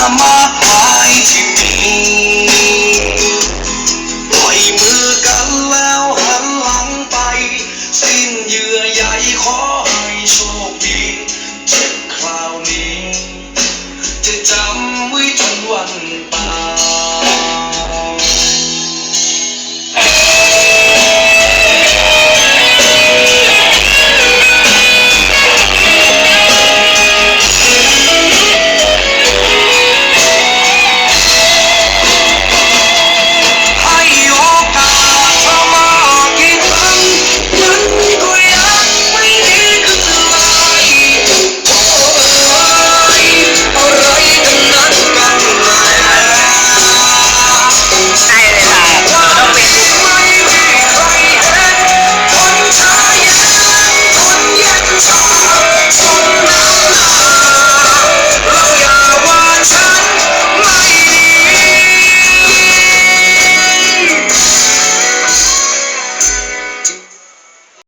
ามากมายที่มีปล่อยมือกันแล้วหันหลังไป สิ้นเยื่อใยขอให้